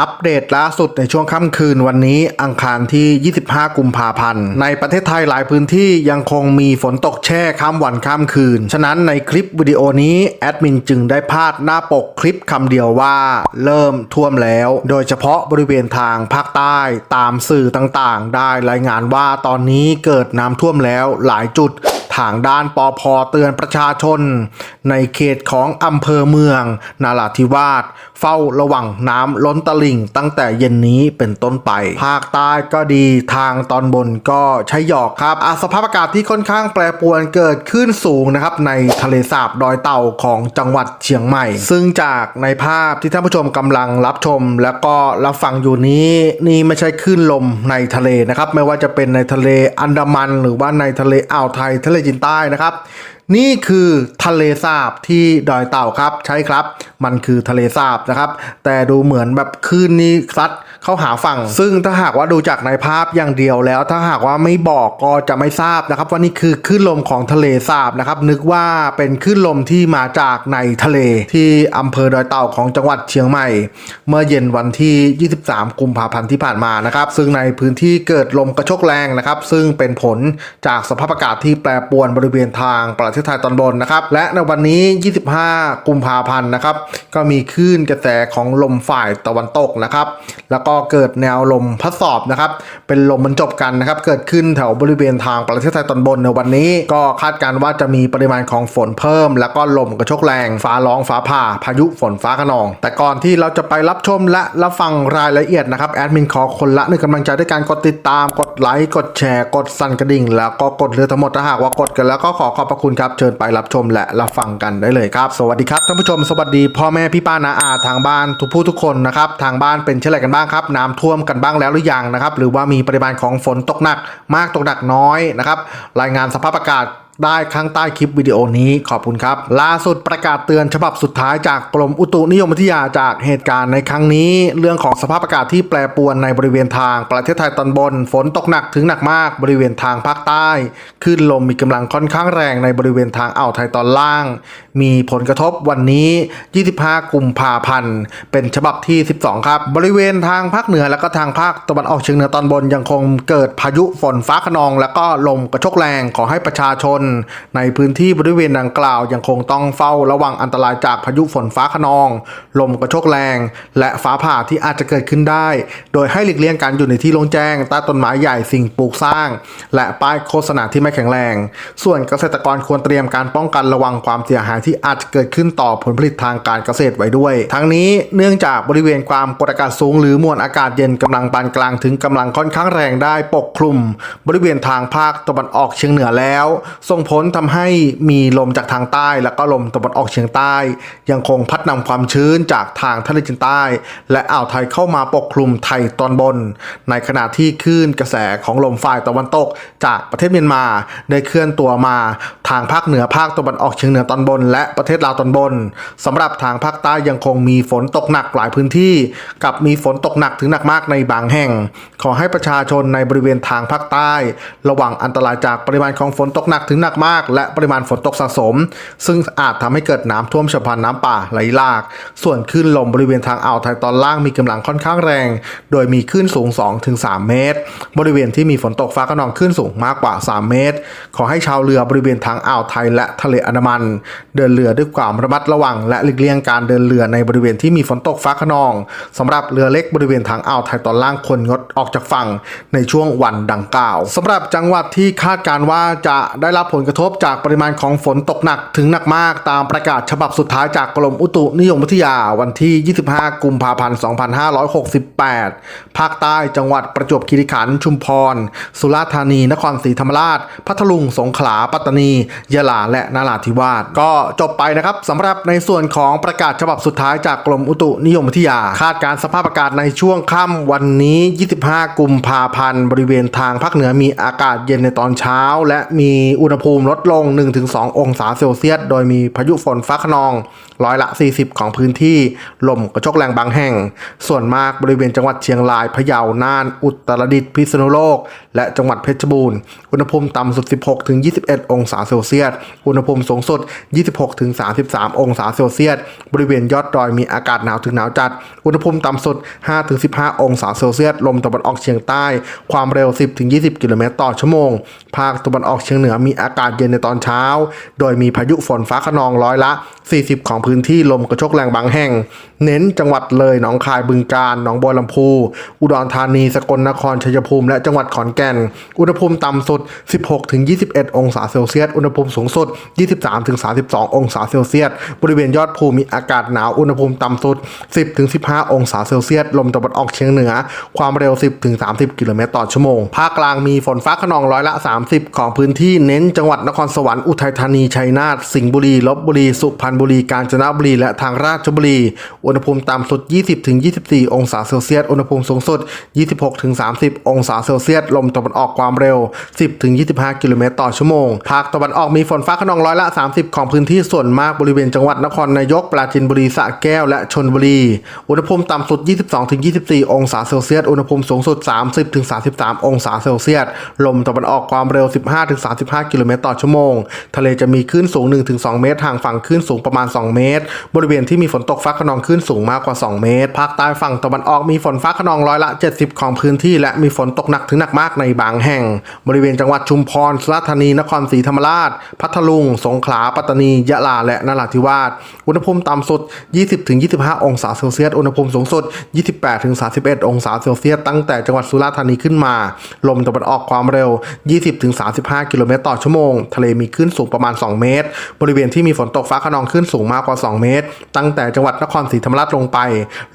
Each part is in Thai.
อัปเดตล่าสุดในช่วงค่ำคืนวันนี้อังคารที่ 25 กุมภาพันธ์ ในประเทศไทยหลายพื้นที่ยังคงมีฝนตกแช่ข้ามวันข้ามคืน ฉะนั้นในคลิปวิดีโอนี้แอดมินจึงได้พาดหน้าปกคลิปคำเดียวว่า เริ่มท่วมแล้ว โดยเฉพาะบริเวณทางภาคใต้ตามสื่อต่างๆ ได้รายงานว่าตอนนี้เกิดน้ำท่วมแล้วหลายจุดทางด้านปอพอเตือนประชาชน ในเขตของอำเภอเมือง นาราธิวาส เฝ้าระวังน้ำล้นตลิ่งตั้งแต่เย็นนี้เป็นต้นไป ภาคใต้ก็ดีทางตอนบนก็ใช้หยอกครับอาสภาพอากาศที่ค่อนข้างแปรปรวนเกิดขึ้นสูงนะครับในทะเลสาบดอยเต่าของจังหวัดเชียงใหม่ ซึ่งจากในภาพที่ท่านผู้ชมกำลังรับชม แล้วก็รับฟังอยู่นี้นี่ไม่ใช่คลื่นลมในทะเลนะครับ ไม่ว่าจะเป็นในทะเลอันดามัน หรือว่าในทะเลอ่าวไทยทะเลจีนใต้นะครับ นี่คือทะเลสาบที่ดอยเต่าครับ ใช่ครับ มันคือทะเลสาบนะครับ แต่ดูเหมือนแบบคลื่นนี้ซัด เข้าหาฝั่ง ซึ่งถ้าหากว่าดูจากในภาพอย่างเดียวแล้ว ถ้าหากว่าไม่บอกก็จะไม่ทราบนะครับว่านี่คือคลื่นลมของทะเลสาบนะครับนึกว่าเป็นคลื่นลมที่มาจากในทะเลที่อำเภอดอยเต่าของจังหวัดเชียงใหม่ เมื่อเย็นวันที่ 23 กุมภาพันธ์ที่ผ่านมานะครับ ซึ่งในพื้นที่เกิดลมกระโชกแรงนะครับ ซึ่งเป็นผลจากสภาพอากาศที่แปรปรวนบริเวณทางประเทศไทยตอนบนนะครับ และในวันนี้ 25 กุมภาพันธ์นะครับ ก็มีคลื่นกระแสของลมฝ่ายตะวันตกนะครับ แล้วก็เกิดแนวลมพัดสอบนะครับ เป็นลมบรรจบกันนะครับ เกิดขึ้นแถวบริเวณทางประเทศไทยตอนบนในวันนี้ ก็คาดการณ์ว่าจะมีปริมาณของฝนเพิ่ม แล้วก็ลมกระโชกแรง ฟ้าร้องฟ้าผ่า พายุฝนฟ้าขนอง แต่ก่อนที่เราจะไปรับชมและรับฟังรายละเอียดนะครับแอดมินขอคนละหนึ่งกำลังใจด้วยการกดติดตาม กดไลค์ กดแชร์ กดสั่นกระดิ่ง แล้วก็กดเรือทั้งหมดถ้าหากว่ากดกันแล้วก็ขอขอบพระคุณครับ เชิญไปรับชมและรับฟังกันได้เลยครับ สวัสดีครับท่านผู้ชม สวัสดีพ่อแม่พี่ป้านาอาทางบ้านทุกผู้ทุกคนนะครับ ทางบ้านเป็นเช่นไรกันบ้างครับน้ำท่วมกันบ้างแล้วหรือยังนะครับ หรือว่ามีปริมาณของฝนตกหนักมากตกหนักน้อยนะครับ รายงานสภาพอากาศได้ข้างใต้คลิปวิดีโอนี้ขอบคุณครับ ล่าสุดประกาศเตือนฉบับสุดท้ายจากกรมอุตุนิยมวิทยาจากเหตุการณ์ในครั้งนี้ เรื่องของสภาพอากาศที่แปรปรวนในบริเวณทางประเทศไทยตอนบน ฝนตกหนักถึงหนักมากบริเวณทางภาคใต้คลื่นลมมีกำลังค่อนข้างแรงในบริเวณทางอ่าวไทยตอนล่าง มีผลกระทบวันนี้ 25 กุมภาพันธ์ เป็นฉบับที่ 12 ครับ บริเวณทางภาคเหนือและก็ทางภาคตะวันออกเฉียงเหนือตอนบนยังคงเกิดพายุฝนฟ้าขนอง และก็ลมกระโชกแรงขอให้ประชาชน ในพื้นที่บริเวณดังกล่าว ยังคงต้องเฝ้าระวังอันตรายจากพายุฝนฟ้าขนอง ลมกระโชกแรง และฟ้าผ่าที่อาจจะเกิดขึ้นได้ โดยให้หลีกเลี่ยงการอยู่ในที่โล่งแจ้งใต้ต้นไม้ใหญ่สิ่งปลูกสร้าง และป้ายโฆษณาที่ไม่แข็งแรง ส่วนเกษตรกรควรเตรียมการป้องกันระวังความเสียหายที่อาจจะเกิดขึ้นต่อผลผลิตทางการเกษตรไว้ด้วย ทั้งนี้เนื่องจากบริเวณความกดอากาศสูง หรือมวลอากาศเย็นกำลังปานกลางถึงกำลังค่อนข้างแรงได้ปกคลุม บริเวณทางภาคตะวันออกเฉียงเหนือแล้ว ส่งผลทำให้มีลมจากทางใต้ และก็ลมตะวันออกเฉียงใต้ ยังคงพัดนำความชื้นจากทางทะเลจีนใต้ และอ่าวไทยเข้ามาปกคลุมไทยตอนบน ในขณะที่คลื่นกระแสของลมฝ่ายตะวันตก จากประเทศเมียนมาได้เคลื่อนตัวมา ทางภาคเหนือภาคตะวันออกเฉียงเหนือตอนบนและประเทศลาวตอนบนสำหรับทางภาคใต้ยังคงมีฝนตกหนักหลายพื้นที่ กับมีฝนตกหนักถึงหนักมากในบางแห่ง ขอให้ประชาชนในบริเวณทางภาคใต้ ระวังอันตรายจากปริมาณของฝนตกหนักถึงหนักมาก และปริมาณฝนตกสะสม ซึ่งอาจทำให้เกิดน้ำท่วมฉับพลันน้ำป่าไหลหลาก ส่วนคลื่นลมบริเวณทางอ่าวไทยตอนล่างมีกำลังค่อนข้างแรง โดยมีคลื่นสูง 2-3 เมตร บริเวณที่มีฝนตกฟ้าขนองคลื่นสูงมากกว่า 3 เมตร ขอให้ชาวเรือบริเวณทางอ่าวไทยและทะเลอันดามันเดินเรือด้วยความระมัดระวัง และหลีกเลี่ยงการเดินเรือในบริเวณที่มีฝนตกฟ้าขนองสำหรับเรือเล็กบริเวณทางอ่าวไทยตอนล่างควรงดออกจากฝั่งในช่วงวันดังกล่าวสำหรับจังหวัดที่คาดการว่าจะได้รับผลกระทบจากปริมาณของฝนตกหนักถึงหนักมาก ตามประกาศฉบับสุดท้ายจากกรมอุตุนิยมวิทยาวันที่ 25 กุมภาพันธ์ 2568 ภาคใต้จังหวัดประจวบคีรีขันธ์ชุมพร สุราษฎร์ธานี นครศรีธรรมราช พัทลุง สงขลา ปัตตานี ยะลา และนราธิวาส ก็จบไปนะครับสำหรับในส่วนของประกาศฉบับสุดท้ายจากกรมอุตุนิยมวิทยา คาดการสภาพอากาศในช่วงค่ำวันนี้ 25 กุมภาพันธ์ บริเวณทางภาคเหนือมีอากาศเย็นในตอนเช้า และมีอุณหภูมิลดลง 1-2 องศาเซลเซียส โดยมีพายุฝนฟ้าขนองร้อยละ 40 ของพื้นที่ ลมกระโชกแรงบางแห่ง ส่วนมากบริเวณจังหวัดเชียงรายพะเยาน่าน อุตรดิตถ์พิษณุโลก และจังหวัดเพชรบูรณ์ อุณหภูมิต่ำสุด 16-21 องศาเซลเซียส อุณหภูมิสูงสุด 26-33 องศาเซลเซียส บริเวณยอดดอยมีอากาศหนาวถึงหนาวจัด อุณหภูมิต่ำสุด 5-15 องศาเซลเซียส ลมตะวันออกเฉียงใต้ ความเร็ว 10-20 กิโลเมตรต่อชั่วโมง ภาคตะวันออกเฉียงเหนือมีอากาศเย็นในตอนเช้า โดยมีพายุฝนฟ้าขนองร้อยละ 40 ของพื้นที่ลมกระโชกแรงบางแห่ง เน้นจังหวัดเลยหนองคายบึงกาฬหนองบัวลำพู อุดรธานีสกลนครชัยภูมิ และจังหวัดขอนแก่น อุณหภูมิต่ำสุด 16-21 องศาเซลเซียส อุณหภูมิสูงสุด 23-32 องศาเซลเซียส บริเวณยอดภูมีอากาศหนาว อุณหภูมิต่ำสุด 10-15 องศาเซลเซียส ลมตะวันออกเฉียงเหนือ ความเร็ว 10-30 กิโลเมตรต่อชั่วโมง ภาคกลางมีฝนฟ้าขนองร้อยละ 30 ของพื้นที่ เน้นจังหวัดนครสวรรค์ อุทัยธานี ชัยนาท สิงห์บุรี ลบบุรี สุพรรณบุรี กาญจนบุรีและทางราชบุรี อุณหภูมิต่ำสุด 20-24 องศาเซลเซียส อุณหภูมิสูงสุด 26-30 องศาเซลเซียส ลมตะวันออกความเร็ว 10-25 กิโลเมตรต่อชั่วโมง ภาคตะวันออกมีฝนฟ้าขนองร้อยละ 30 ของพื้นที่ส่วนมากบริเวณจังหวัดนครนายก ปราจีนบุรีสระแก้วและชนบุรี อุณหภูมิต่ำสุด 22-24 องศาเซลเซียส อุณหภูมิสูงสุด 30-33 องศาเซลเซียส ลมตะวันออกความเร็ว 15-35 กิโลเมตรต่อชั่วโมง ทะเลจะมีคลื่นสูง 1-2 เมตร ห่างฝั่งคลื่นสูงประมาณ 2 เมตร บริเวณที่มีฝนตกฟ้าขนองคลื่นสูงมากกว่า 2 เมตร ภาคใต้ฝั่งตะวันออกมีฝนฟ้าขนองร้อยละ 70 ของพื้นที่ และมีฝนตกหนักถึงหนักมากในบางแห่ง บริเวณจังหวัดชุมพรสุราษฎร์ธานี นครศรีธรรมราช พัทลุง สงขลา ปัตตานี ยะลา และนราธิวาส อุณหภูมิต่ำสุด 20-25 องศาเซลเซียส อุณหภูมิสูงสุด 28-31 องศาเซลเซียส ตั้งแต่จังหวัดสุราษฎร์ธานีขึ้นมา ลมตะวันออกความเร็ว 20-35 กิโลเมตรต่อชั่วโมง ทะเลมีคลื่นสูงประมาณ 2 เมตร บริเวณที่มีฝนตกฟ้าขนองคลื่นสูงมากกว่า2 เมตร ตั้งแต่จังหวัดนครศรีธรรมราชลงไป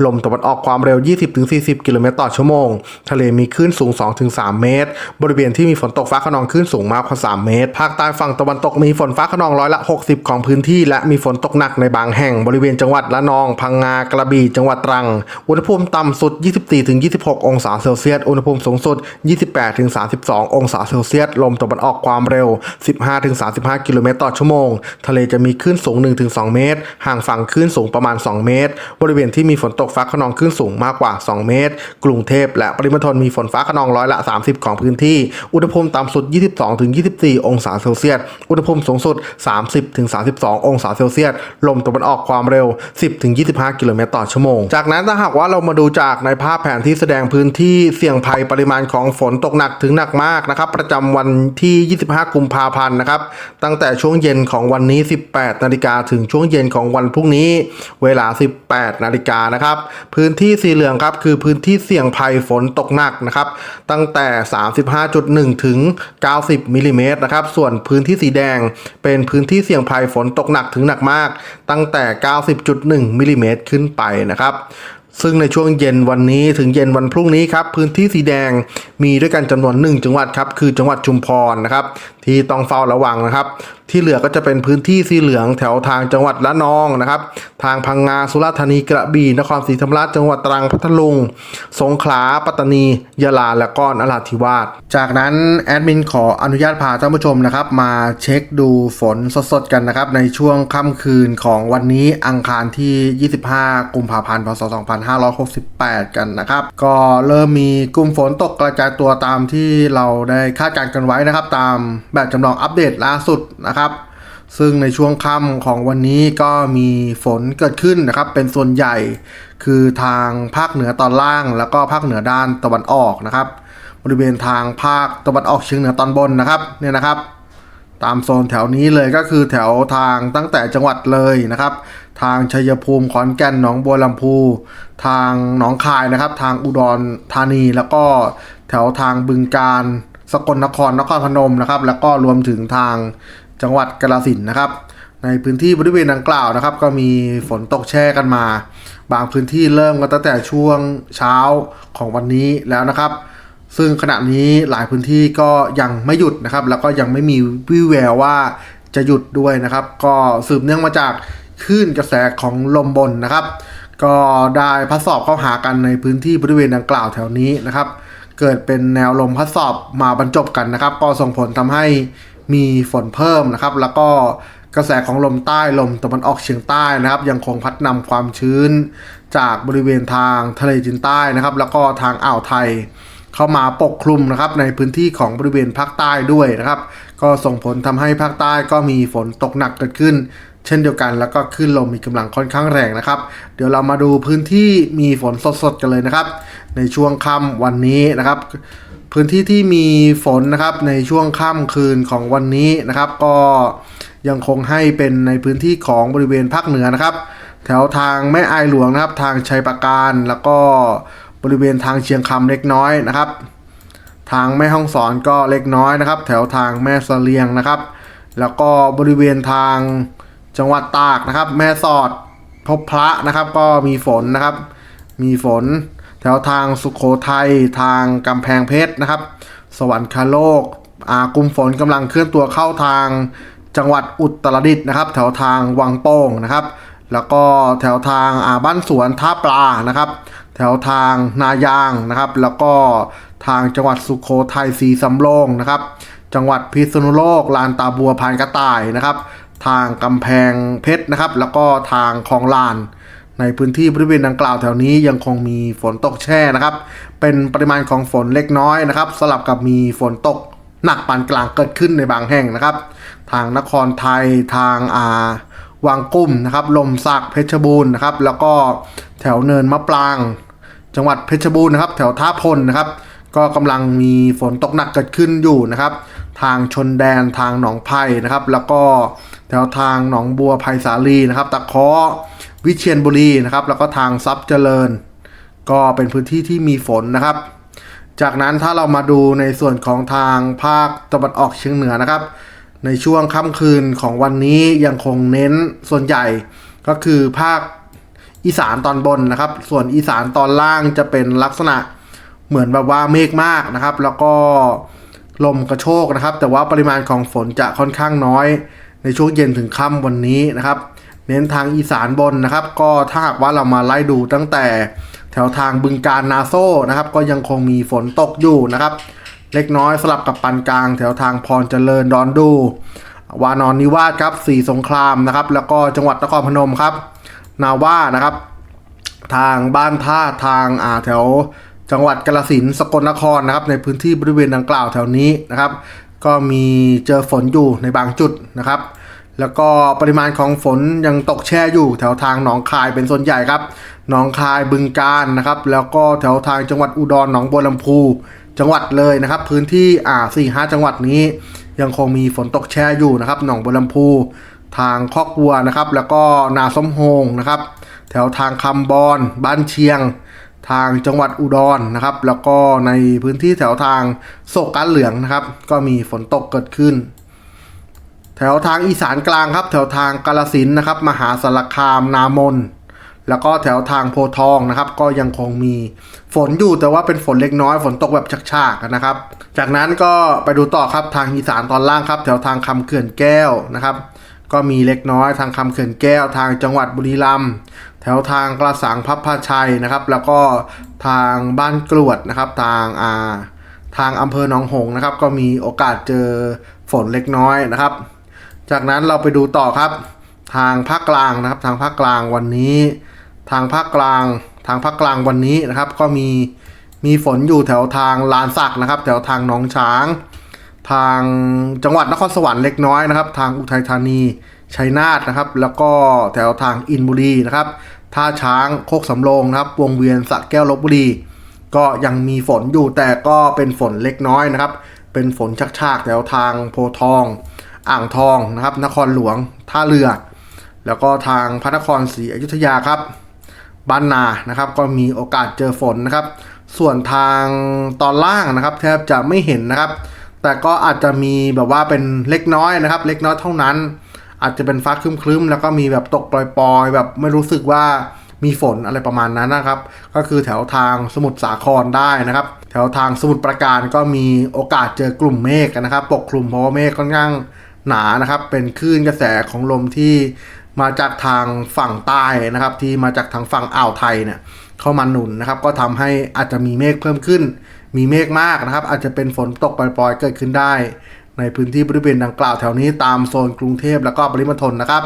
ลมตะวันออกความเร็ว 20-40 กิโลเมตรต่อชั่วโมง ทะเลมีคลื่นสูง 2-3 เมตร บริเวณที่มีฝนตกฟ้าขนองคลื่นสูงมากกว่า 3 เมตร ภาคใต้ฝั่งตะวันตกมีฝนฟ้าขนองร้อยละ 60 ของพื้นที่ และมีฝนตกหนักในบางแห่ง บริเวณจังหวัดละนอง พังงา กระบี่ จังหวัดตรัง อุณหภูมิต่ำสุด 24-26 องศาเซลเซียส อุณหภูมิสูงสุด 28-32 องศาเซลเซียส ลมตะวันออกความเร็ว 15-35 กิโลเมตรต่อชั่วโมง ทะเลจะมีคลื่นสูง 1-2 เมตรห่างฝั่งคลื่นสูงประมาณ 2 เมตร บริเวณที่มีฝนตกฟ้าขนองคลื่นสูงมากกว่า 2 เมตร กรุงเทพและปริมณฑลมีฝนฟ้าขนองร้อยละ 30 ของพื้นที่ อุณหภูมิต่ำสุด 22-24 องศาเซลเซียส อุณหภูมิสูงสุด 30-32 องศาเซลเซียส ลมตะวันออกความเร็ว 10-25 กิโลเมตรต่อชั่วโมง จากนั้นถ้าหากว่าเรามาดูจากในภาพแผนที่แสดงพื้นที่เสี่ยงภัยปริมาณของฝนตกหนักถึงหนักมากนะครับประจำวันที่ 25 กุมภาพันธ์นะครับตั้งแต่ช่วงเย็นของวันนี้ 18 นาฬิกาถึงช่วงเย็นของสองวันพรุ่งนี้เวลา 18 นาฬิกานะครับ พื้นที่สีเหลืองครับคือพื้นที่เสี่ยงภัยฝนตกหนักนะครับ ตั้งแต่ 35.1 ถึง 90 มิลลิเมตรนะครับ ส่วนพื้นที่สีแดงเป็นพื้นที่เสี่ยงภัยฝนตกหนักถึงหนักมาก ตั้งแต่ 90.1 มิลลิเมตรขึ้นไปนะครับซึ่งในช่วงเย็นวันนี้ถึงเย็นวันพรุ่งนี้ครับพื้นที่สีแดงมีด้วยกันจำนวนหนึ่งจังหวัดครับคือจังหวัดชุมพรนะครับที่ต้องเฝ้าระวังนะครับ ที่เหลือก็จะเป็นพื้นที่สีเหลืองแถวทางจังหวัดละนองนะครับ ทางพังงาสุราษฎร์ธานีกระบี่นครศรีธรรมราชจังหวัดตรังพัทลุง สงขลาปัตตานียะลาและก็นราธิวาสจากนั้นแอดมินขออนุญาตพาท่านผู้ชมนะครับ มาเช็คดูฝนสดๆกันนะครับ ในช่วงค่ำคืนของวันนี้อังคารที่ 25 กุมภาพันธ์พศ 2568 กันนะครับ ก็เริ่มมีกลุ่มฝนตกกระจายตัวตามที่เราได้คาดการณ์กันไว้นะครับ ตามแบบจำลองอัปเดตล่าสุดนะครับซึ่งในช่วงค่ำของวันนี้ก็มีฝนเกิดขึ้นนะครับ เป็นส่วนใหญ่คือทางภาคเหนือตอนล่าง แล้วก็ภาคเหนือด้านตะวันออกนะครับ บริเวณทางภาคตะวันออกเฉียงเหนือตอนบนนะครับเนี่ยนะครับ ตามโซนแถวนี้เลยก็คือแถวทางตั้งแต่จังหวัดเลยนะครับ ทางชัยภูมิขอนแก่นหนองบัวลำพู ทางหนองคายนะครับ ทางอุดรธานีแล้วก็แถวทางบึงการสกลนครนครพนมนะครับ แล้วก็รวมถึงทาง จังหวัดกาฬสินนะครับ ในพื้นที่บริเวณดังกล่าวนะครับ ก็มีฝนตกแช่กันมา บางพื้นที่เริ่มกันตั้งแต่ช่วงเช้าของวันนี้แล้วนะครับ ซึ่งขณะนี้หลายพื้นที่ก็ยังไม่หยุดนะครับ แล้วก็ยังไม่มีวิแววว่าจะหยุดด้วยนะครับ ก็สืบเนื่องมาจากคลื่นกระแสของลมบนนะครับ ก็ได้พัดสอบเข้าหากันในพื้นที่บริเวณดังกล่าวแถวนี้นะครับ เกิดเป็นแนวลมพัดสอบมาบรรจบกันนะครับ ก็ส่งผลทำให้ มีฝนเพิ่มนะครับ แล้วก็กระแสของลมใต้ลมตะวันออกเฉียงใต้นะครับ ยังคงพัดนำความชื้น จากบริเวณทางทะเลจีนใต้นะครับ แล้วก็ทางอ่าวไทยเข้ามาปกคลุมนะครับในพื้นที่ของบริเวณภาคใต้ด้วยนะครับ ก็ส่งผลทำให้ภาคใต้ก็มีฝนตกหนักเกิดขึ้น เช่นเดียวกันแล้วก็คลื่นลมมีกำลังค่อนข้างแรงนะครับ เดี๋ยวเรามาดูพื้นที่มีฝนสดๆกันเลยนะครับ ในช่วงค่ำวันนี้นะครับ พื้นที่ที่มีฝนนะครับในช่วงค่ำคืนของวันนี้นะครับ ก็ยังคงให้เป็นในพื้นที่ของบริเวณภาคเหนือนะครับ แถวทางแม่อายหลวงนะครับ ทางชัยปราการแล้วก็บริเวณทางเชียงคำเล็กน้อยนะครับ ทางแม่ห้องสอนก็เล็กน้อยนะครับ แถวทางแม่เสลียงนะครับ แล้วก็บริเวณทางจังหวัดตากนะครับ แม่สอดพบพระนะครับ ก็มีฝนนะครับ มีฝน แถวทางสุขโขทัยทางกำแพงเพชรนะครับ สวรรคโลกอากลุ่มฝนกำลังเคลื่อนตัวเข้าทางจังหวัดอุตรดิตถ์นะครับ แถวทางวังโป่งนะครับ แล้วก็แถวทางอาบ้านสวนท่าปลานะครับ แถวทางนายางนะครับ แล้วก็ทางจังหวัดสุขโขทัยสีสำโรงนะครับ จังหวัดพิษณุโลกลานตาบัวพานกระต่ายนะครับ ทางกำแพงเพชรนะครับ แล้วก็ทางคลองลาน ในพื้นที่บริเวณดังกล่าวแถวนี้ยังคงมีฝนตกแช่นะครับ เป็นปริมาณของฝนเล็กน้อยนะครับ สลับกับมีฝนตกหนักปานกลางเกิดขึ้นในบางแห่งนะครับ ทางนครไทยทางอ่าวังกุ้มนะครับ ลมสักเพชรบูรณ์นะครับ แล้วก็แถวเนินมะปราง จังหวัดเพชรบูรณ์นะครับ แถวท่าพลนะครับ ก็กำลังมีฝนตกหนักเกิดขึ้นอยู่นะครับ ทางชนแดนทางหนองไผ่นะครับ แล้วก็แถวทางหนองบัวไผ่สาลีนะครับ ตะเคาะ วิเชียรบุรีนะครับ แล้วก็ทางซับเจริญ ก็เป็นพื้นที่ที่มีฝนนะครับ จากนั้นถ้าเรามาดูในส่วนของทางภาคตะวันออกเฉียงเหนือนะครับ ในช่วงค่ำคืนของวันนี้ยังคงเน้นส่วนใหญ่ก็คือภาคอีสานตอนบนนะครับ ส่วนอีสานตอนล่างจะเป็นลักษณะเหมือนแบบว่าเมฆมากนะครับ แล้วก็ลมกระโชกนะครับ แต่ว่าปริมาณของฝนจะค่อนข้างน้อยในช่วงเย็นถึงค่ำวันนี้นะครับ เน้นทางอีสานบนนะครับ ก็ถ้าหากว่าเรามาไล่ดูตั้งแต่แถวทางบึงการนาโซนะครับ ก็ยังคงมีฝนตกอยู่นะครับ เล็กน้อยสลับกับปานกลาง แถวทางพรเจริญดอนดู วานอนนิวาสครับสีสงครามนะครับ แล้วก็จังหวัดนครพนมครับ นาว่านะครับ ทางบ้านท่าทางอ่าแถวจังหวัดกาฬสินสกลนครนะครับ ในพื้นที่บริเวณดังกล่าวแถวนี้นะครับ ก็มีเจอฝนอยู่ในบางจุดนะครับ แล้วก็ปริมาณของฝนยังตกแช่อยู่แถวทางหนองคายเป็นส่วนใหญ่ครับ หนองคายบึงกาฬนะครับ แล้วก็แถวทางจังหวัดอุดรหนองบัวลำพู จังหวัดเลยนะครับ พื้นที่อ่าสี่ห้าจังหวัดนี้ ยังคงมีฝนตกแช่อยู่นะครับ หนองบัวลำพู ทางคอกวัวนะครับ แล้วก็นาส้มโฮงนะครับ แถวทางคำบอนบ้านเชียง ทางจังหวัดอุดรนะครับ แล้วก็ในพื้นที่แถวทางโศกกันเหลืองนะครับ ก็มีฝนตกเกิดขึ้น แถวทางอีสานกลางครับ แถวทางกาลสินนะครับ มหาสารคามนามน แล้วก็แถวทางโพทองนะครับ ก็ยังคงมีฝนอยู่แต่ว่าเป็นฝนเล็กน้อย ฝนตกแบบชักๆกันะครับ จากนั้นก็ไปดูต่อครับทางอีสานตอนล่างครับ แถวทางคำเขื่อนแก้วนะครับ ก็มีเล็กน้อยทางคำเขื่อนแก้ว ทางจังหวัดบุรีรัมย์แถวทางกระสังพับพาชัยนะครับ แล้วก็ทางบ้านกรวดนะครับทางอาทางอำเภอหนองหงส์นะครับ ก็มีโอกาสเจอฝนเล็กน้อยนะครับ จากนั้นเราไปดูต่อครับ ทางภาคกลางนะครับ ทางภาคกลางวันนี้ ทางภาคกลาง ทางภาคกลางวันนี้นะครับ ก็มีมีฝนอยู่แถวทางลานสักนะครับ แถวทางหนองช้าง ทางจังหวัดนครสวรรค์เล็กน้อยนะครับ ทางอุทัยธานีชัยนาทนะครับ แล้วก็แถวทางอินบุรีนะครับท่าช้างโคกสำโรงนะครับ วงเวียนสะแก้วลบบุรีก็ยังมีฝนอยู่แต่ก็เป็นฝนเล็กน้อยนะครับ เป็นฝนชักๆแถวทางโพทอง อ่างทองนะครับ นครหลวง ท่าเรือ แล้วก็ทางพระนครศรีอยุธยาครับบ้านนานะครับ ก็มีโอกาสเจอฝนนะครับ ส่วนทางตอนล่างนะครับ แทบจะไม่เห็นนะครับ แต่ก็อาจจะมีแบบว่าเป็นเล็กน้อยนะครับ เล็กน้อยเท่านั้น อาจจะเป็นฟ้าครึ้มๆแล้วก็มีแบบตกปล่อยๆ แบบไม่รู้สึกว่ามีฝนอะไรประมาณนั้นนะครับ ก็คือแถวทางสมุทรสาครได้นะครับ แถวทางสมุทรปราการก็มีโอกาสเจอกลุ่มเมฆกันนะครับ ปกคลุมเพราะว่าเมฆค่อนข้าง หนานะครับเป็นคลื่นกระแสของลมที่มาจากทางฝั่งใต้นะครับ ที่มาจากทางฝั่งอ่าวไทยเนี่ยเข้ามาหนุนนะครับ ก็ทำให้อาจจะมีเมฆเพิ่มขึ้น มีเมฆมากนะครับ อาจจะเป็นฝนตกปล่อยๆเกิดขึ้นได้ ในพื้นที่บริเวณดังกล่าวแถวนี้ตามโซนกรุงเทพแล้วก็ปริมณฑลนะครับ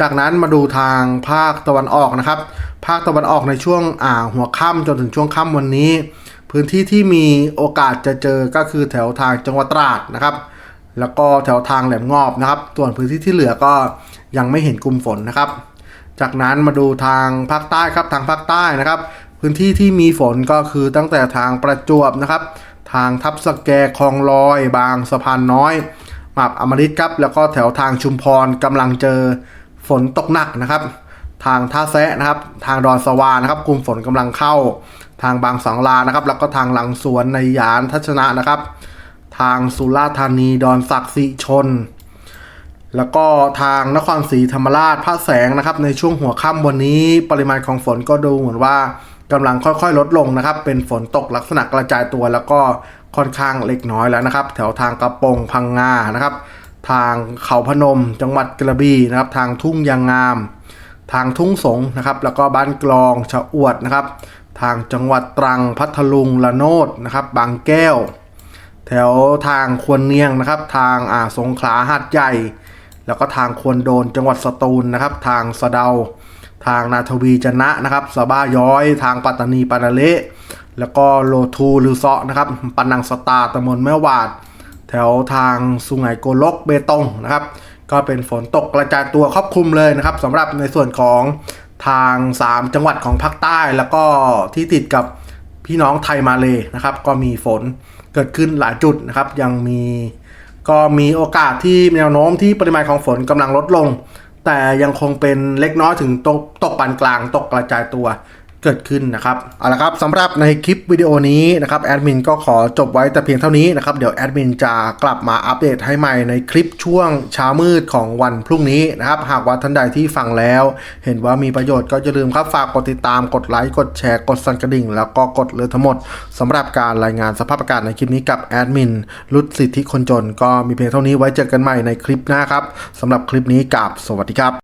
จากนั้นมาดูทางภาคตะวันออกนะครับ ภาคตะวันออกในช่วงอ่าหัวค่ำจนถึงช่วงค่ำวันนี้ พื้นที่ที่มีโอกาสจะเจอก็คือแถวทางจังหวัดตราดนะครับ แล้วก็แถวทางแหลมงอบนะครับ ส่วนพื้นที่ที่เหลือก็ยังไม่เห็นกลุ่มฝนนะครับ จากนั้นมาดูทางภาคใต้ครับทางภาคใต้นะครับ พื้นที่ที่มีฝนก็คือตั้งแต่ทางประจวบนะครับ ทางทับสแกคลองลอย บางสะพานน้อยหมาบอมฤตครับแล้วก็แถวทางชุมพรกำลังเจอฝนตกหนักนะครับ ทางท่าแซะนะครับ ทางดอนสวานะครับ กลุ่มฝนกำลังเข้า ทางบางสองลานะครับ แล้วก็ทางหลังสวนในยานทัชนะนะครับ ทางสุราษฎร์ธานีดอนศักดิ์สิชน แล้วก็ทางนครศรีธรรมราชพระแสงนะครับ ในช่วงหัวค่ำวันนี้ปริมาณของฝนก็ดูเหมือนว่ากำลังค่อยๆ ลดลงนะครับ เป็นฝนตกลักษณะกระจายตัวแล้วก็ค่อนข้างเล็กน้อยแล้วนะครับ แถวทางกระโปงพังงานะครับ ทางเขาพนม จังหวัดกระบี่นะครับ ทางทุ่งยางงาม ทางทุ่งสงนะครับ แล้วก็บ้านกลองชะอวดนะครับ ทางจังหวัดตรังพัทลุงละโนดนะครับ บางแก้ว แถวทางควรเนียงนะครับ ทางอ่าสงขลาหาดใหญ่ แล้วก็ทางควรโดนจังหวัดสตูลนะครับ ทางสะเดา ทางนาทวีจนะนะครับสะบ้าย้อย ทางปัตตานีปานาเละแล้วก็โลทูลือเซาะนะครับปันนังสตาตำบลแม่วาด แถวทางสุไหงโกลกเบตงนะครับก็เป็นฝนตกกระจายตัวครอบคลุมเลยนะครับสำหรับในส่วนของทาง 3 จังหวัดของภาคใต้ แล้วก็ที่ติดกับพี่น้องไทยมาเลยนะครับ ก็มีฝน เกิดขึ้นหลายจุดนะครับ ยังมีก็มีโอกาสที่แนวโน้มที่ปริมาณของฝนกำลังลดลง แต่ยังคงเป็นเล็กน้อยถึงตกตกปานกลางตกกระจายตัว เกิดขึ้นนะครับเอาละครับสำหรับในคลิปวิดีโอนี้นะครับแอดมินก็ขอจบไว้แต่เพียงเท่านี้นะครับเดี๋ยวแอดมินจะกลับมาอัปเดตให้ใหม่ในคลิปช่วงเช้ามืดของวันพรุ่งนี้นะครับหากว่าท่านใดที่ฟังแล้ว เห็นว่ามีประโยชน์ก็อย่าลืมครับฝากกดติดตามกดไลค์กดแชร์กดสั่นกระดิ่ง แล้วก็กดเลือทั้งหมดสำหรับการรายงานสภาพอากาศในคลิปนี้กับแอดมินรุดสิทธิคนจนก็มีเพียงเท่านี้ไว้เจอกันใหม่ในคลิปหน้าครับสำหรับคลิปนี้กับสวัสดีครับ